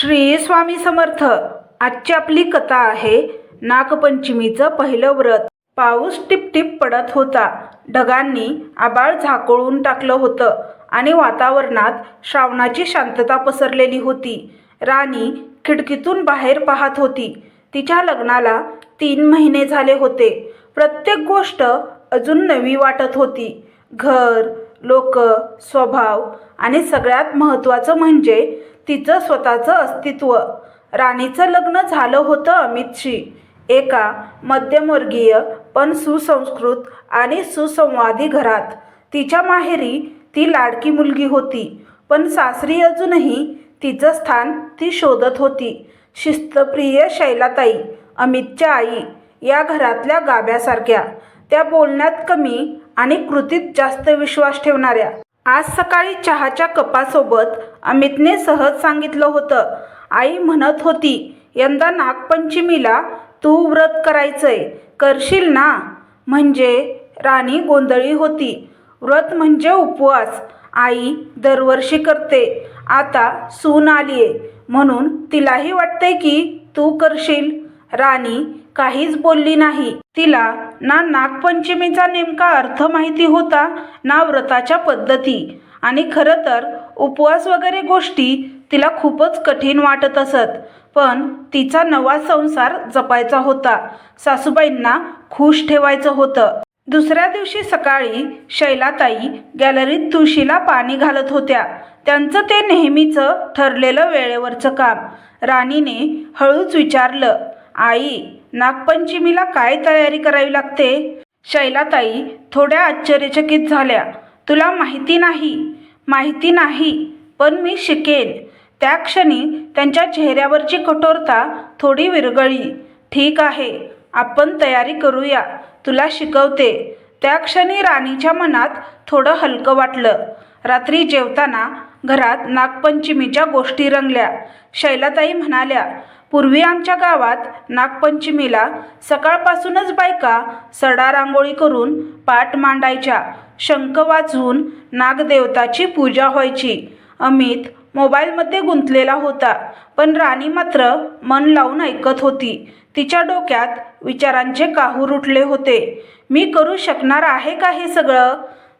श्री स्वामी समर्थ. आजची आपली कथा आहे नागपंचमीचं पहिलं व्रत. पाऊस टिपटिप पडत होता. ढगांनी आबाळ झाकोळून टाकलं होतं आणि वातावरणात श्रावणाची शांतता पसरलेली होती. राणी खिडकीतून बाहेर पाहत होती. तिच्या लग्नाला तीन महिने झाले होते. प्रत्येक गोष्ट अजून नवी वाटत होती. घर लोक स्वभाव आणि सगळ्यात महत्त्वाचं म्हणजे तिचं स्वतःचं अस्तित्व. राणीचं लग्न झालं होतं अमितशी. एका मध्यमवर्गीय पण सुसंस्कृत आणि सुसंवादी घरात. तिच्या माहेरी ती लाडकी मुलगी होती पण सासरी अजूनही तिचं स्थान ती शोधत होती. शिस्तप्रिय शैलाताई अमितच्या आई या घरातल्या गाभ्यासारख्या त्या बोलण्यात कमी आणि कृतीत जास्त विश्वास ठेवणाऱ्या. आज सकाळी चहाच्या कपासोबत अमितने सहज सांगितलं होतं. आई म्हणत होती यंदा नागपंचमीला तू व्रत करायचंय. करशील ना? म्हणजे राणी गोंधळी होती. व्रत म्हणजे उपवास. आई दरवर्षी करते. आता सून आलीये. म्हणून तिलाही वाटते की तू करशील. राणी काहीच बोलली नाही. तिला ना नागपंचमीचा नेमका अर्थ माहिती होता ना व्रताच्या पद्धती. आणि खरं तर उपवास वगैरे गोष्टी तिला खूपच कठीण वाटत असत. पण तिचा नवा संसार जपायचा होता. सासूबाईंना खुश ठेवायचं होतं. दुसऱ्या दिवशी सकाळी शैलाताई गॅलरीत तुळशीला पाणी घालत होत्या. त्यांचं ते नेहमीचं ठरलेलं वेळेवरचं काम. राणीने हळूच विचारलं आई नागपंचमीला काय तयारी करावी लागते? शैलाताई थोड्या आश्चर्यचकित झाल्या. तुला माहिती नाही. माहिती नाही पण मी शिकेन. त्या क्षणी त्यांच्या चेहऱ्यावरची कठोरता थोडी विरगळी ठीक आहे आपण तयारी करूया. तुला शिकवते. त्या क्षणी राणीच्या मनात थोडं हलकं वाटलं. रात्री जेवताना घरात नागपंचमीच्या गोष्टी रंगल्या. शैलाताई म्हणाल्या पूर्वी आमच्या गावात नागपंचमीला सकाळपासूनच बायका सडा रांगोळी करून पाठ मांडायच्या. शंख वाजवून नागदेवताची पूजा व्हायची. अमित मोबाईलमध्ये गुंतलेला होता पण राणी मात्र मन लावून ऐकत होती. तिच्या डोक्यात विचारांचे काहूर उठले होते. मी करू शकणार आहे का हे सगळं?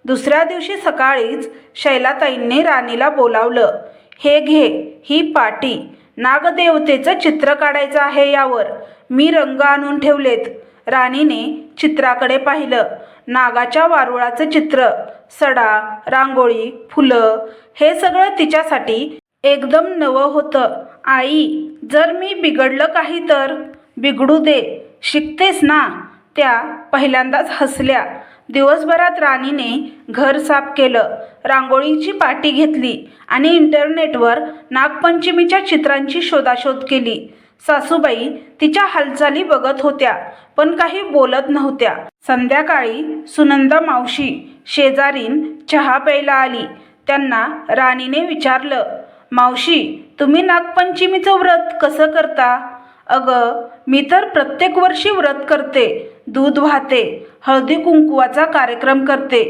दुसऱ्या दिवशी सकाळीच शैलाताईंनी राणीला बोलावलं. हे घे ही पाटी. नागदेवतेचं चित्र काढायचं आहे यावर. मी रंग आणून ठेवलेत. राणीने चित्राकडे पाहिलं. नागाच्या वारुळाचं चित्र. सडा रांगोळी फुलं हे सगळं तिच्यासाठी एकदम नवं होतं. आई जर मी बिघडलं काही तर? बिघडू दे. शिकतेस ना? त्या पहिल्यांदाच हसल्या. दिवसभरात राणीने घर साफ केलं रांगोळीची पाटी घेतली आणि इंटरनेटवर नागपंचमीच्या चित्रांची शोधाशोध केली. सासूबाई तिच्या हालचाली बघत होत्या पण काही बोलत नव्हत्या. संध्याकाळी सुनंदा मावशी शेजारीन चहा प्यायला आली. त्यांना राणीने विचारलं मावशी तुम्ही नागपंचमीचं व्रत कसं करता? अगं मी तर प्रत्येक वर्षी व्रत करते दूध वाहते हळदी कुंकुवाचा कार्यक्रम करते.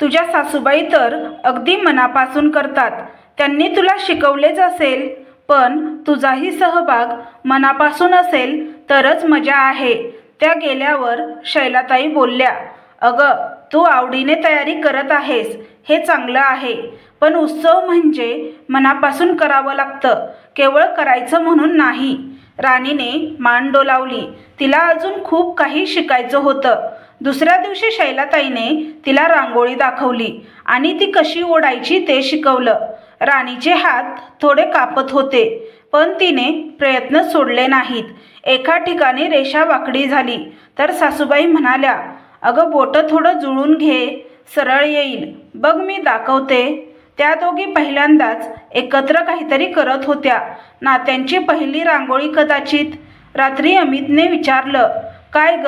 तुझ्या सासूबाई तर अगदी मनापासून करतात. त्यांनी तुला शिकवलेच असेल पण तुझाही सहभाग मनापासून असेल तरच मजा आहे. त्या गेल्यावर शैलाताई बोलल्या अगं तू आवडीने तयारी करत आहेस हे चांगलं आहे. पण उत्सव म्हणजे मनापासून करावं लागतं केवळ करायचं म्हणून नाही. राणीने मान डोलावली. तिला अजून खूप काही शिकायचं होतं. दुसऱ्या दिवशी शैलाताईने तिला रांगोळी दाखवली आणि ती कशी ओढायची ते शिकवलं. राणीचे हात थोडे कापत होते पण तिने प्रयत्न सोडले नाहीत. एका ठिकाणी रेषा वाकडी झाली. तर सासूबाई म्हणाल्या अगं बोटं थोडं जुळून घे सरळ येईल. बघ मी दाखवते. त्या दोघी पहिल्यांदाच एकत्र काहीतरी करत होत्या. नात्यांची पहिली रांगोळी कदाचित रात्री अमितने विचारलं काय ग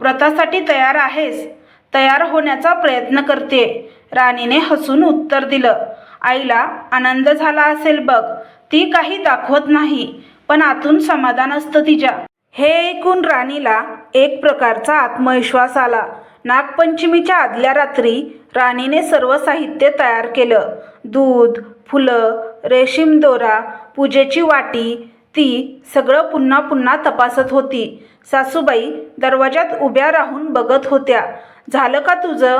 व्रतासाठी तयार आहेस? तयार होण्याचा प्रयत्न करते. राणीने हसून उत्तर दिलं आईला आनंद झाला असेल बघ ती काही दाखवत नाही पण आतून समाधान असतं तिच्या. हे ऐकून राणीला एक प्रकारचा आत्मविश्वास आला. नागपंचमीच्या आदल्या रात्री राणीने सर्व साहित्य तयार केलं. दूध फुलं रेशीम दोरा पूजेची वाटी ती सगळं पुन्हा पुन्हा तपासत होती. सासूबाई दरवाजात उभ्या राहून बघत होत्या. झालं का तुझं?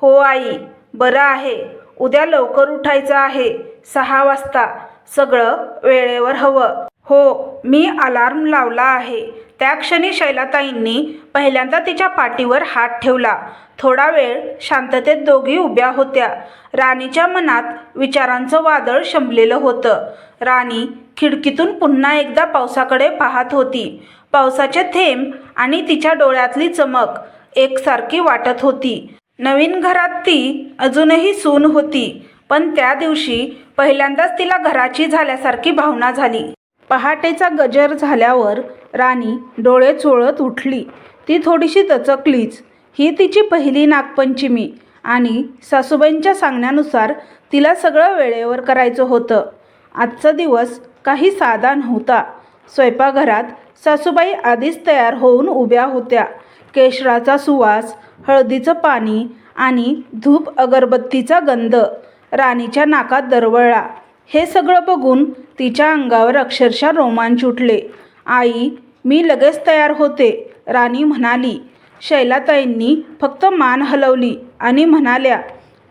हो आई. बरं आहे. उद्या लवकर उठायचं आहे. सहा वाजता. सगळं वेळेवर हवं. हो मी अलार्म लावला आहे. त्या क्षणी शैलाताईंनी पहिल्यांदा तिच्या पाठीवर हात ठेवला. थोडा वेळ शांततेत दोघी उभ्या होत्या. राणीच्या मनात विचारांचं वादळ शमलेलं होतं. राणी खिडकीतून पुन्हा एकदा पावसाकडे पाहत होती. पावसाचे थेंब आणि तिच्या डोळ्यातली चमक एकसारखी वाटत होती. नवीन घरात ती अजूनही सून होती पण त्या दिवशी पहिल्यांदाच तिला घराची झाल्यासारखी भावना झाली. पहाटेचा गजर झाल्यावर राणी डोळे चोळत उठली. ती थोडीशी दचकलीच ही तिची पहिली नागपंचमी आणि सासूबाईंच्या सांगण्यानुसार तिला सगळं वेळेवर करायचं होतं. आजचा दिवस काही साधा नव्हता. स्वयंपाकघरात सासूबाई आधीच तयार होऊन उभ्या होत्या. केशराचा सुवास हळदीचं पाणी आणि धूप अगरबत्तीचा गंध राणीच्या नाकात दरवळला. हे सगळं बघून तिच्या अंगावर अक्षरशः रोमांच उठले. आई मी लगेच तयार होते राणी म्हणाली. शैलाताईंनी फक्त मान हलवली आणि म्हणाल्या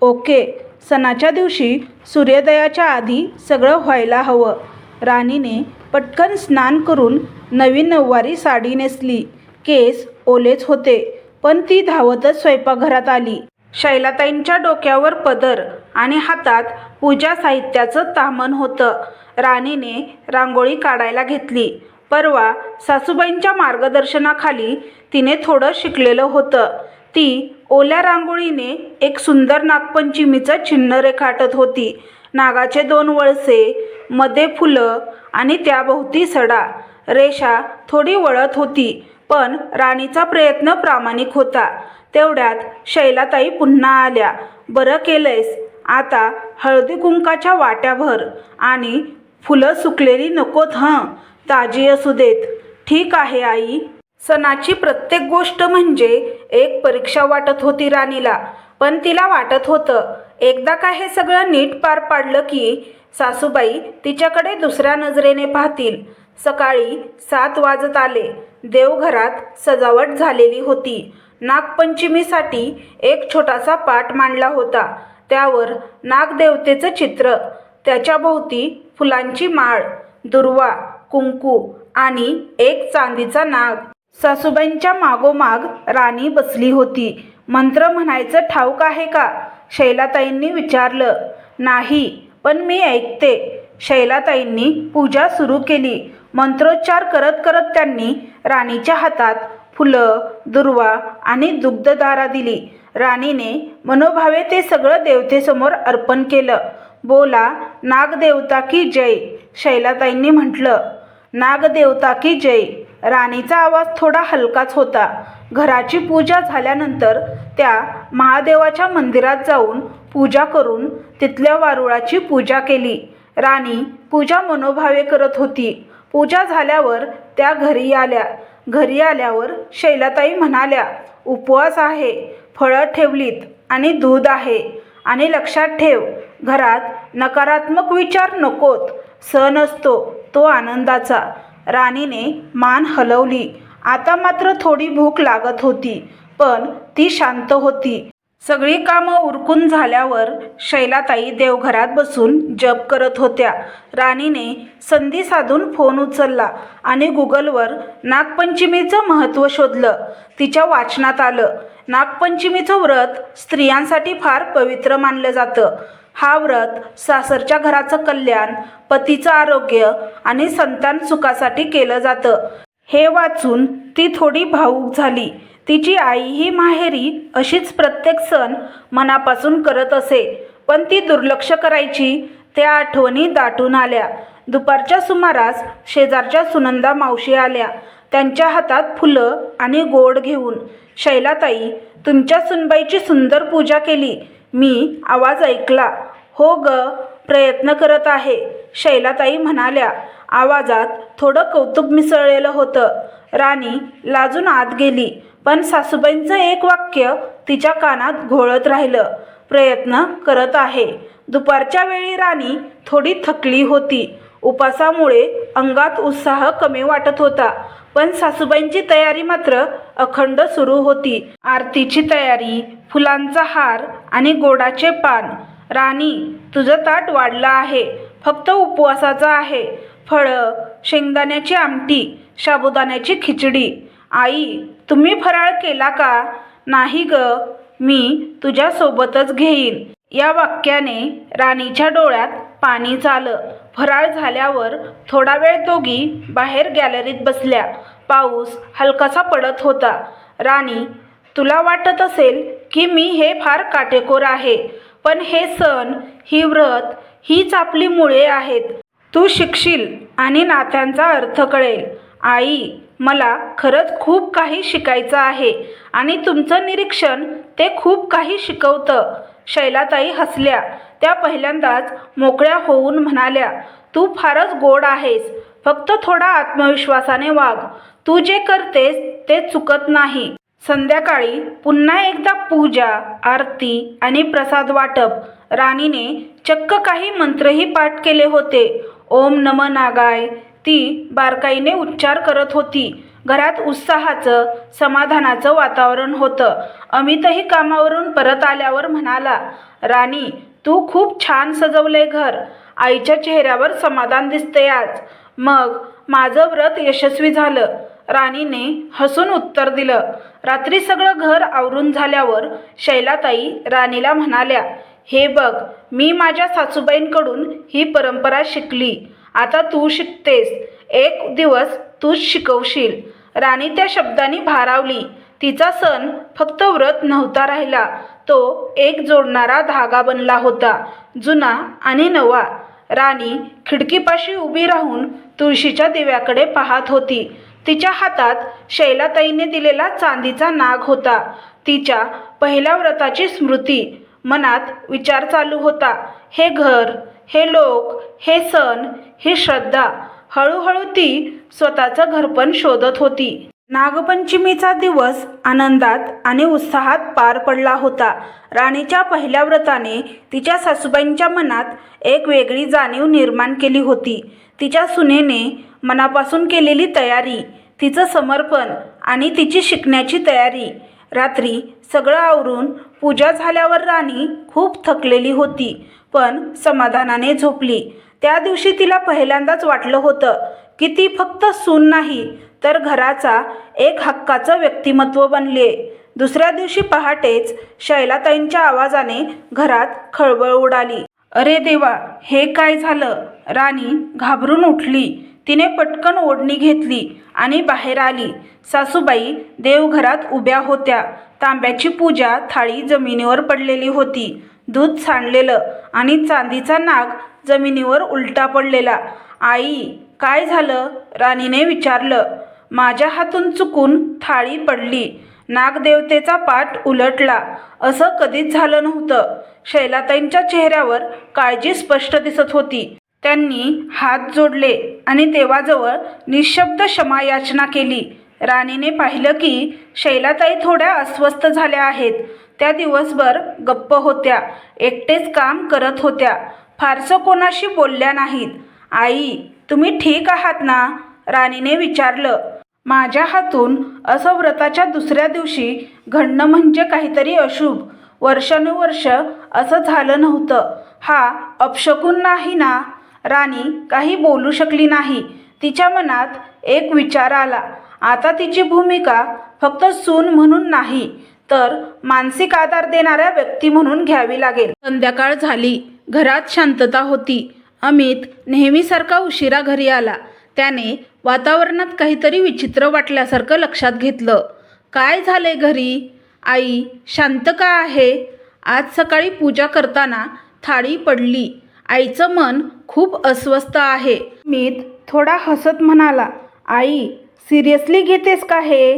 ओके सणाच्या दिवशी सूर्योदयाच्या आधी सगळं व्हायला हवं. राणीने पटकन स्नान करून नवीन नऊवारी साडी नेसली. केस ओलेच होते पण ती धावतच स्वयंपाकघरात आली. शैलाताईंच्या डोक्यावर पदर आणि हातात पूजा साहित्याचं तामण होतं. राणीने रांगोळी काढायला घेतली. परवा सासूबाईंच्या मार्गदर्शनाखाली तिने थोडं शिकलेलं होतं. ती ओल्या रांगोळीने एक सुंदर नागपंचमीचं चिन्ह रेखाटत होती. नागाचे दोन वळसे मध्ये फुलं आणि त्याभोवती सडा. रेषा थोडी वळत होती पण राणीचा प्रयत्न प्रामाणिक होता. तेवढ्यात शैलाताई पुन्हा आल्या. बरं केलंयस. आता हळदी कुंकाच्या वाट्याभर आणि फुलं सुकलेली नकोत हं ताजी असू देत. ठीक आहे आई. सणाची प्रत्येक गोष्ट म्हणजे एक परीक्षा वाटत होती राणीला पण तिला वाटत होतं. एकदा का हे सगळं नीट पार पाडलं की सासूबाई तिच्याकडे दुसऱ्या नजरेने पाहतील. सकाळी सात वाजत आले. देवघरात सजावट झालेली होती. नागपंचमीसाठी एक छोटासा पाट मांडला होता. त्यावर नागदेवतेचं चित्र त्याच्याभोवती फुलांची माळ दुर्वा कुंकू आणि एक चांदीचा नाग. सासूबाईंच्या मागोमाग राणी बसली होती. मंत्र म्हणायचं ठाऊक आहे का? शैलाताईंनी विचारलं. नाही पण मी ऐकते. शैलाताईंनी पूजा सुरू केली. मंत्रोच्चार करत करत त्यांनी राणीच्या हातात फुलं दुर्वा आणि दुग्धधारा दिली. राणीने मनोभावे ते सगळं देवतेसमोर अर्पण केलं. बोला नागदेवता की जय? शैलाताईंनी म्हटलं नागदेवता की जय? राणीचा आवाज थोडा हलकाच होता. घराची पूजा झाल्यानंतर त्या महादेवाच्या मंदिरात जाऊन पूजा करून तिथल्या वारुळाची पूजा केली. राणी पूजा मनोभावे करत होती. पूजा झाल्यावर त्या घरी आल्या. घरी आल्यावर शैलाताई म्हणाल्या उपवास आहे. फळं ठेवलीत आणि दूध आहे. आणि लक्षात ठेव घरात नकारात्मक विचार नकोत. सण असतो तो आनंदाचा. राणीने मान हलवली. आता मात्र थोडी भूक लागत होती पण ती शांत होती. सगळी कामं उरकून झाल्यावर शैलाताई देवघरात बसून जप करत होत्या. राणीने संधी साधून फोन उचलला आणि गुगलवर नागपंचमीचं महत्त्व शोधलं. तिच्या वाचनात आलं नागपंचमीचं व्रत स्त्रियांसाठी फार पवित्र मानलं जातं. हा व्रत सासरच्या घराचं कल्याण पतीचं आरोग्य आणि संतान सुखासाठी केलं जातं. हे वाचून ती थोडी भावूक झाली. तिची आई ही माहेरी अशीच प्रत्येक सण मनापासून करत असे. पण ती दुर्लक्ष करायची त्या आठवणी दाटून आल्या. दुपारच्या सुमारास शेजारच्या सुनंदा मावशी आल्या. त्यांच्या हातात फुलं आणि गोड घेऊन शैलाताई तुमच्या सुनबाईची सुंदर पूजा केली. मी आवाज ऐकला. हो ग प्रयत्न करत आहे. शैलाताई म्हणाल्या आवाजात थोडं कौतुक मिसळलेलं होतं. राणी लाजून आत गेली पण सासूबाईंचं एक वाक्य तिच्या कानात घोळत राहिलं. प्रयत्न करत आहे. दुपारच्या वेळी राणी थोडी थकली होती. उपासामुळे अंगात उत्साह कमी वाटत होता. पण सासूबाईंची तयारी मात्र अखंड सुरू होती. आरतीची तयारी फुलांचा हार आणि गोडाचे पान. राणी तुझं ताट वाढलं आहे. फक्त उपवासाचं आहे. फळं शेंगदाण्याची आमटी साबुदाण्याची खिचडी. आई तुम्ही फराळ केला का? नाही ग मी तुझ्यासोबतच घेईन. या वाक्याने राणीच्या डोळ्यात पाणी झालं. फराळ झाल्यावर थोडा वेळ दोघी बाहेर गॅलरीत बसल्या. पाऊस हलकासा पडत होता. राणी तुला वाटत असेल की मी हे फार काटेकोर आहे पण हे सण ही व्रत हीच आपली मुळे आहेत. तू शिकशील आणि नात्यांचा अर्थ कळेल. आई मला खरंच खूप काही शिकायचं आहे आणि तुमचं निरीक्षण ते खूप काही शिकवतं. शैलाताई हसल्या. त्या पहिल्यांदाच मोकळ्या होऊन म्हणाल्या तू फारच गोड आहेस. फक्त थोडा आत्मविश्वासाने वाग. तू जे करतेस ते चुकत नाही. संध्याकाळी पुन्हा एकदा पूजा आरती आणि प्रसाद वाटप. राणीने चक्क काही मंत्रही पाठ केले होते. ओम नम नागाय. ती बारकाईने उच्चार करत होती. घरात उत्साहाचं समाधानाचं वातावरण होतं. अमितही कामावरून परत आल्यावर म्हणाला राणी तू खूप छान सजवलंय घर. आईच्या चेहऱ्यावर समाधान दिसते आज. मग माझं व्रत यशस्वी झालं. राणीने हसून उत्तर दिलं. रात्री सगळं घर आवरून झाल्यावर शैलाताई राणीला म्हणाल्या हे बघ मी माझ्या सासूबाईंकडून ही परंपरा शिकली. आता तू शिकतेस. एक दिवस तूच शिकवशील. राणी त्या शब्दांनी भारावली. तिचा सण फक्त व्रत नव्हता राहिला. तो एक जोडणारा धागा बनला होता जुना आणि नवा. राणी खिडकीपाशी उभी राहून तुळशीच्या दिव्याकडे पाहत होती. तिच्या हातात शैलाताईने दिलेला चांदीचा नाग होता. तिच्या पहिल्या व्रताची स्मृती. मनात विचार चालू होता. हे घर हे लोक हे सण ही श्रद्धा हळूहळू ती स्वतःचं घरपण शोधत होती. नागपंचमीचा दिवस आनंदात आणि उत्साहात पार पडला होता. राणीच्या पहिल्या व्रताने तिच्या सासूबाईंच्या मनात एक वेगळी जाणीव निर्माण केली होती. तिच्या सुनेने मनापासून केलेली तयारी तिचं समर्पण आणि तिची शिकण्याची तयारी. रात्री सगळं आवरून पूजा झाल्यावर राणी खूप थकलेली होती पण समाधानाने झोपली. त्या दिवशी तिला पहिल्यांदाच वाटलं होतं की ती फक्त सून नाही तर घराचा एक हक्काचं व्यक्तिमत्व बनले दुसऱ्या दिवशी पहाटेच शैलाताईंच्या आवाजाने घरात खळबळ उडाली. अरे देवा हे काय झालं राणी घाबरून उठली. तिने पटकन ओढणी घेतली आणि बाहेर आली. सासूबाई देवघरात उभ्या होत्या. तांब्याची पूजा थाळी जमिनीवर पडलेली होती. दूध सांडलेलं आणि चांदीचा नाग जमिनीवर उलटा पडलेला. आई काय झालं? राणीने विचारलं. माझ्या हातून चुकून थाळी पडली. नागदेवतेचा पाठ उलटला. असं कधीच झालं नव्हतं. शैलाताईंच्या चेहऱ्यावर काळजी स्पष्ट दिसत होती. त्यांनी हात जोडले आणि देवाजवळ निशब्द क्षमायाचना केली. राणीने पाहिलं की शैलाताई थोड्या अस्वस्थ झाल्या आहेत. त्या दिवसभर गप्प होत्या. एकटेच काम करत होत्या. फारसं कोणाशी बोलल्या नाहीत. आई तुम्ही ठीक आहात ना? राणीने विचारलं. माझ्या हातून असं व्रताच्या दुसऱ्या दिवशी घडणं म्हणजे काहीतरी अशुभ. वर्षानुवर्ष असं झालं नव्हतं. हा अपशकून नाही ना? राणी काही बोलू शकली नाही. तिच्या मनात एक विचार आला. आता तिची भूमिका फक्त सून म्हणून नाही तर मानसिक आधार देणाऱ्या व्यक्ती म्हणून घ्यावी लागेल. संध्याकाळ झाली. घरात शांतता होती. अमित नेहमीसारखा उशिरा घरी आला. त्याने वातावरणात काहीतरी विचित्र वाटल्यासारखं लक्षात घेतलं. काय झाले घरी? आई शांत का आहे? आज सकाळी पूजा करताना थाळी पडली. आईचं मन खूप अस्वस्थ आहे. मीत थोडा हसत म्हणाला आई सिरियसली घेतेस का हे?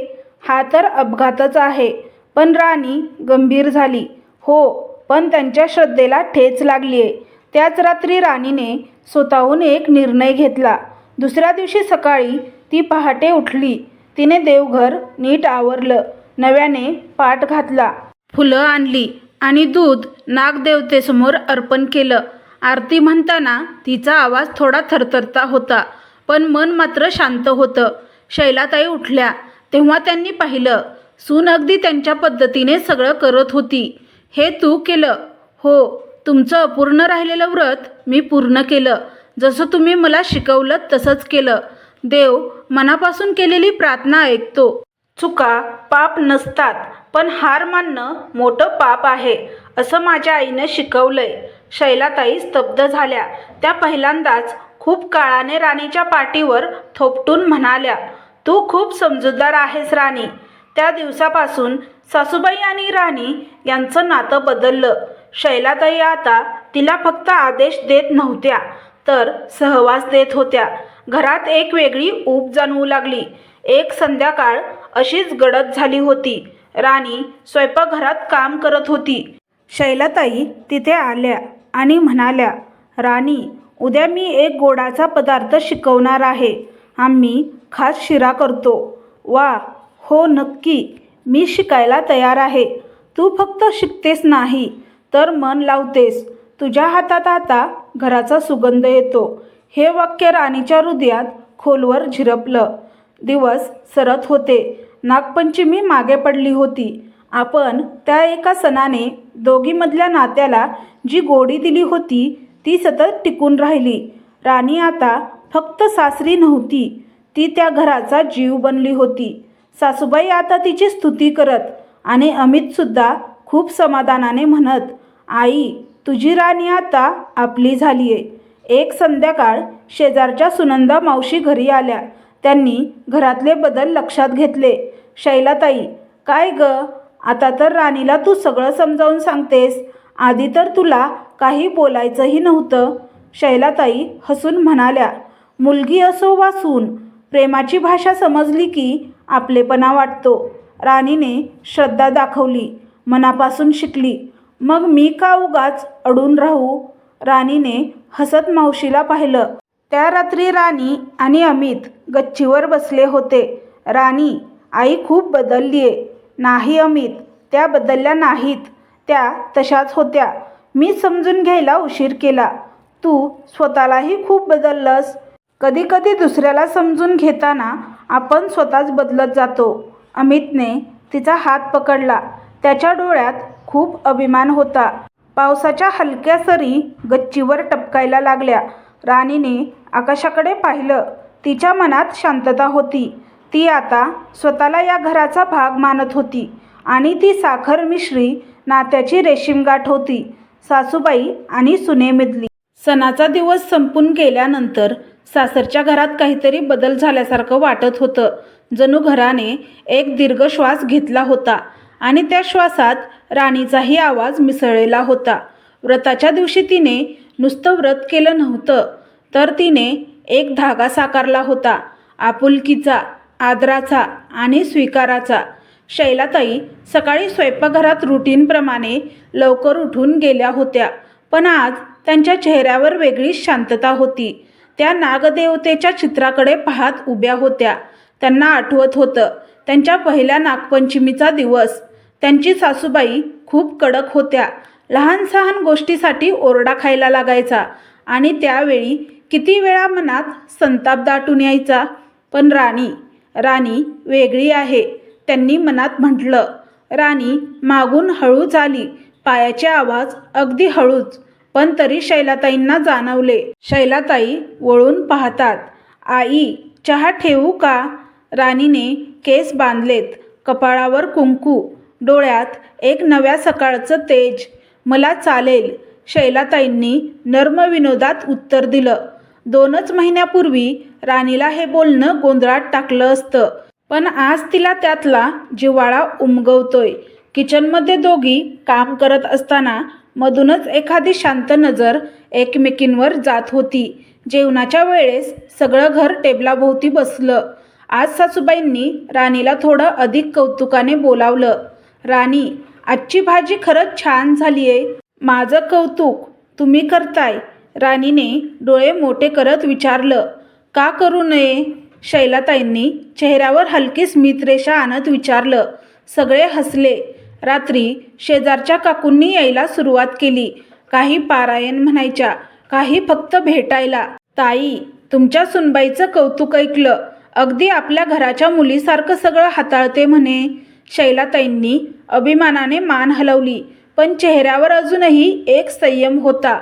हा तर अपघातच आहे. पण राणी गंभीर झाली. हो पण त्यांच्या श्रद्धेला ठेच लागली आहे. त्याच रात्री राणीने स्वतःहून एक निर्णय घेतला. दुसऱ्या दिवशी सकाळी ती पहाटे उठली. तिने देवघर नीट आवरलं. नव्याने पाठ घातला. फुलं आणली आणि दूध नागदेवतेसमोर अर्पण केलं. आरती म्हणताना तिचा आवाज थोडा थरथरता होता पण मन मात्र शांत होतं. शैलाताई उठल्या. तेव्हा त्यांनी पाहिलं सून अगदी त्यांच्या पद्धतीने सगळं करत होती. हे तू केलं. हो तुमचं अपूर्ण राहिलेलं व्रत मी पूर्ण केलं. जसं तुम्ही मला शिकवलं तसंच केलं. देव मनापासून केलेली प्रार्थना ऐकतो. चुका पाप नसतात पण हार मानणं मोठं पाप आहे असं माझ्या आईनं शिकवलंय. शैलाताई स्तब्ध झाल्या. त्या पहिल्यांदाच खूप काळाने राणीच्या पाठीवर थोपटून म्हणाल्या तू खूप समजूतदार आहेस राणी. त्या दिवसापासून सासूबाई आणि राणी यांचं नातं बदललं. शैलाताई आता तिला फक्त आदेश देत नव्हत्या तर सहवास देत होत्या. घरात एक वेगळी ऊब जाणवू लागली. एक संध्याकाळ अशीच गडद झाली होती. राणी स्वयंपाकघरात काम करत होती. शैलाताई तिथे आल्या आणि म्हणाल्या राणी उद्या मी एक गोडाचा पदार्थ शिकवणार आहे. आम्ही खास शिरा करतो. वा हो नक्की. मी शिकायला तयार आहे. तू फक्त शिकतेस नाही तर मन लावतेस. तुझ्या हातात आता घराचा सुगंध येतो. हे वाक्य राणीच्या हृदयात खोलवर झिरपलं. दिवस सरत होते. नागपंचमी मागे पडली होती. आपण त्या एका सणाने दोघीमधल्या नात्याला जी गोडी दिली होती ती सतत टिकून राहिली. राणी आता फक्त सासरी नव्हती. ती त्या घराचा जीव बनली होती. सासूबाई आता तिची स्तुती करत आणि अमितसुद्धा खूप समाधानाने म्हणत आई तुझी राणी आता आपली झाली आहे एक संध्याकाळ शेजारच्या सुनंदा मावशी घरी आल्या. त्यांनी घरातले बदल लक्षात घेतले. शैलाताई काय ग? आता तर राणीला तू सगळं समजावून सांगतेस. आधी तर तुला काही बोलायचंही नव्हतं. शैलाताई हसून म्हणाल्या मुलगी असो वा सून प्रेमाची भाषा समजली की आपलेपणा वाटतो. राणीने श्रद्धा दाखवली. मनापासून शिकली. मग मी का उगाच अडून राहू? राणीने हसत मावशीला पाहिलं. त्या रात्री राणी आणि अमित गच्चीवर बसले होते. राणी आई खूप बदलली आहे नाही अमित त्या बदलल्या नाहीत. त्या तशाच होत्या. मी समजून घ्यायला उशीर केला. तू स्वतःलाही खूप बदललंस. कधीकधी दुसऱ्याला समजून घेताना आपण स्वतःच बदलत जातो. अमितने तिचा हात पकडला. त्याच्या डोळ्यात खूप अभिमान होता. पावसाच्या हलक्या सरी गच्चीवर टपकायला लागल्या. राणीने आकाशाकडे पाहिलं. तिच्या मनात शांतता होती. ती आता स्वतःला या घराचा भाग मानत होती आणि ती साखर मिश्री नात्याची रेशीमगाठ होती. सासूबाई आणि सुनेमिदली. सणाचा दिवस संपून गेल्यानंतर सासरच्या घरात काहीतरी बदल झाल्यासारखं वाटत होतं. जणू घराने एक दीर्घ श्वास घेतला होता आणि त्या श्वासात राणीचाही आवाज मिसळलेला होता. व्रताच्या दिवशी तिने नुसतं व्रत केलं नव्हतं तर तिने एक धागा साकारला होता. आपुलकीचा आदराचा आणि स्वीकाराचा. शैलाताई सकाळी स्वयंपाकघरात रुटीनप्रमाणे लवकर उठून गेल्या होत्या पण आज त्यांच्या चेहऱ्यावर वेगळीच शांतता होती. त्या नागदेवतेच्या चित्राकडे पाहत उभ्या होत्या. त्यांना आठवत होतं त्यांच्या पहिल्या नागपंचमीचा दिवस. त्यांची सासूबाई खूप कडक होत्या. लहान सहान गोष्टीसाठी ओरडा खायला लागायचा आणि त्यावेळी किती वेळा मनात संताप दाटून यायचा. पण राणी राणी वेगळी आहे त्यांनी मनात म्हटलं. राणी मागून हळूच आली पायाचे आवाज अगदी हळूच. पण तरी शैलाताईंना जाणवले. शैलाताई वळून पाहतात आई चहा ठेवू का? राणीने केस बांधलेत कपाळावर कुंकू डोळ्यात एक नव्या सकाळचं तेज. मला चालेल. शैलाताईंनी नर्मविनोदात उत्तर दिलं. दोनच महिन्यापूर्वी राणीला हे बोलणं गोंधळात टाकलं असतं पण आज तिला त्यातला जिव्हाळा उमगवतोय. किचनमध्ये दोघी काम करत असताना मधूनच एखादी शांत नजर एकमेकींवर जात होती. जेवणाच्या वेळेस सगळं घर टेबलाभोवती बसलं. आज सासूबाईंनी राणीला थोडं अधिक कौतुकाने बोलावलं. राणी आजची भाजी खरंच छान झाली आहे माझं कौतुक तुम्ही करताय. राणीने डोळे मोठे करत विचारलं. का करू नये? शैलाताईंनी चेहऱ्यावर हलकी स्मितरेषा आणत विचारलं. सगळे हसले. रात्री शेजारच्या काकूंनी यायला सुरुवात केली. काही पारायण म्हणायच्या काही फक्त भेटायला. ताई तुमच्या सुनबाईचं कौतुक ऐकलं. अगदी आपल्या घराच्या मुलीसारखं सगळं हाताळते म्हणे. शैलाताईंनी अभिमानाने मान हलवली पण चेहऱ्यावर अजूनही एक संयम होता.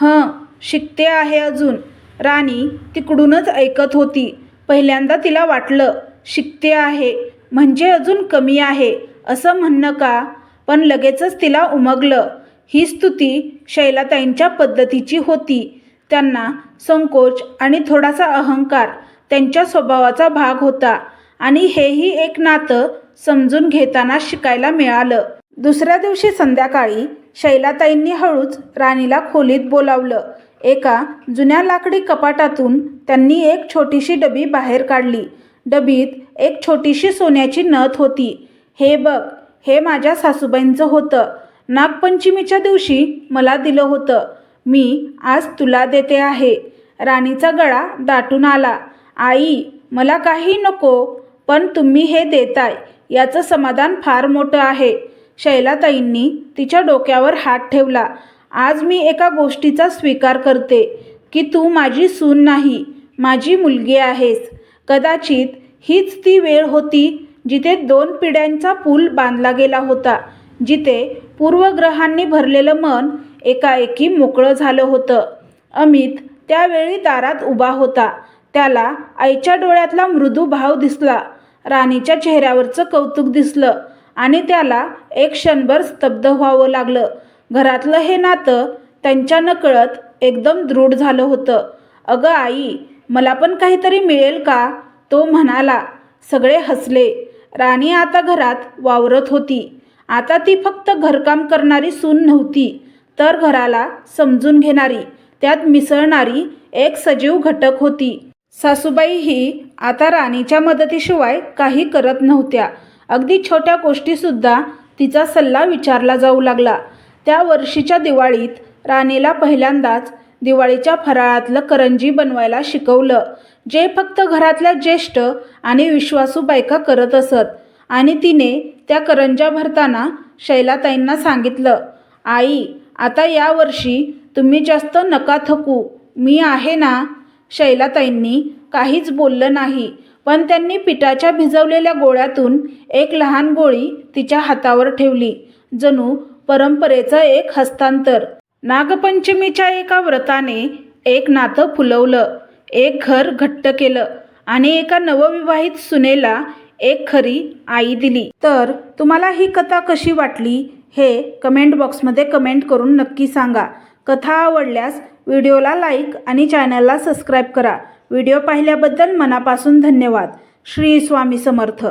हं शिकते आहे अजून. राणी तिकडूनच ऐकत होती. पहिल्यांदा तिला वाटलं शिकते आहे. म्हणजे अजून कमी आहे. असं म्हणणं का? पण लगेचच तिला उमगलं. ही स्तुती शैलाताईंच्या पद्धतीची होती. त्यांना संकोच आणि थोडासा अहंकार त्यांच्या स्वभावाचा भाग होता आणि हेही एक नातं समजून घेताना शिकायला मिळालं. दुसऱ्या दिवशी संध्याकाळी शैलाताईंनी हळूच राणीला खोलीत बोलावलं. एका जुन्या लाकडी कपाटातून त्यांनी एक छोटीशी डबी बाहेर काढली. डबीत एक छोटीशी सोन्याची नथ होती. हे बघ हे माझ्या सासूबाईंचं होतं. नागपंचमीच्या दिवशी मला दिलं होतं. मी आज तुला देते आहे. राणीचा गळा दाटून आला. आई मला काही नको पण तुम्ही हे देताय. याचं समाधान फार मोठं आहे. शैलाताईंनी तिच्या डोक्यावर हात ठेवला. आज मी एका गोष्टीचा स्वीकार करते की तू माझी सून नाही माझी मुलगी आहेस. कदाचित हीच ती वेळ होती जिथे दोन पिढ्यांचा पूल बांधला गेला होता जिथे पूर्वग्रहांनी भरलेलं मन एकाएकी मोकळं झालं होतं. अमित त्यावेळी दारात उभा होता. त्याला आईच्या डोळ्यातला मृदू भाव दिसला. राणीच्या चेहऱ्यावरचं कौतुक दिसलं आणि त्याला एक क्षणभर स्तब्ध व्हावं लागलं. घरातलं हे नातं त्यांच्या नकळत एकदम दृढ झालं होतं. अगं आई मला पण काहीतरी मिळेल का? तो म्हणाला. सगळे हसले. राणी आता घरात वावरत होती. आता ती फक्त घरकाम करणारी सून नव्हती तर घराला समजून घेणारी त्यात मिसळणारी एक सजीव घटक होती. सासूबाई ही आता राणीच्या मदतीशिवाय काही करत नव्हत्या. अगदी छोट्या गोष्टीसुद्धा तिचा सल्ला विचारला जाऊ लागला. त्या वर्षीच्या दिवाळीत राणीला पहिल्यांदाच दिवाळीच्या फराळातलं करंजी बनवायला शिकवलं. जे फक्त घरातल्या ज्येष्ठ आणि विश्वासू बायका करत असत. आणि तिने त्या करंजा भरताना शैलाताईंना सांगितलं आई आता यावर्षी तुम्ही जास्त नका थकू. मी आहे ना? शैलाताईंनी काहीच बोललं नाही पण त्यांनी पिठाच्या भिजवलेल्या गोळ्यातून एक लहान गोळी तिच्या हातावर ठेवली जणू परंपरेचं एक हस्तांतर. नागपंचमीच्या एका व्रताने एक नातं फुलवलं. एक घर घट्ट केलं आणि एका नवविवाहित सुनेला एक खरी आई दिली. तर तुम्हाला ही कथा कशी वाटली हे कमेंट बॉक्समध्ये कमेंट करून नक्की सांगा. कथा आवडल्यास व्हिडिओला लाईक आणि चॅनलला सबस्क्राईब करा. व्हिडिओ पाहिल्याबद्दल मनापासून धन्यवाद. श्री स्वामी समर्थ.